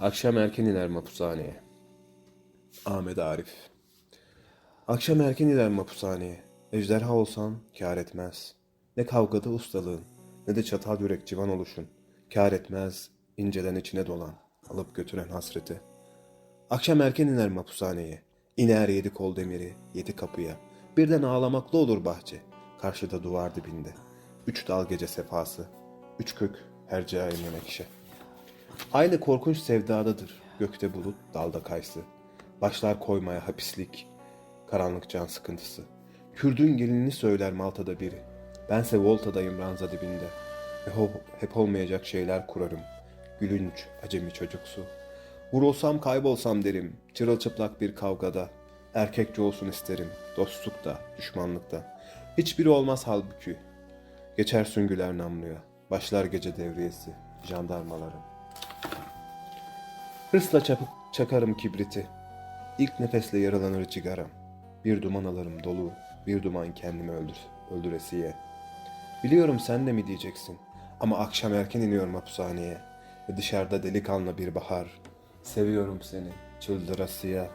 Akşam erken iner mapushaneye. Ahmet Arif Akşam erken iner mapushaneye. Ejderha olsan kâr etmez. Ne kavgada ustalığın, ne de çatal yürek civan oluşun. Kâr etmez inceden içine dolan, alıp götüren hasreti. Akşam erken iner mapushaneye. İner yedi kol demiri, yedi kapıya. Birden ağlamaklı olur bahçe. Karşıda duvar dibinde. Üç dal gece sefası. Üç kök hercai menekşe. Aynı korkunç sevdadadır. Gökte bulut, dalda kaysı. Başlar koymaya hapislik. Karanlık can sıkıntısı. Kürdün gelinini söyler Malta'da biri. Bense Volta'dayım ranza dibinde. Ve hop- hep olmayacak şeyler kurarım. Gülünç, acemi çocuksu. Vurulsam kaybolsam derim. Çırılçıplak bir kavgada. Erkekçe olsun isterim. Dostlukta, düşmanlıkta. Hiçbiri olmaz halbuki. Geçer süngüler namluya. Başlar gece devriyesi. Jandarmalarım. Hırsla çapıp çakarım kibriti. İlk nefesle yaralanır cigaram. Bir duman alırım dolu, bir duman kendimi öldür, öldüresiye. Biliyorum sen de mi diyeceksin ama akşam erken iniyorum hapishaneye ve dışarıda delikanlı bir bahar. Seviyorum seni çıldırasıya.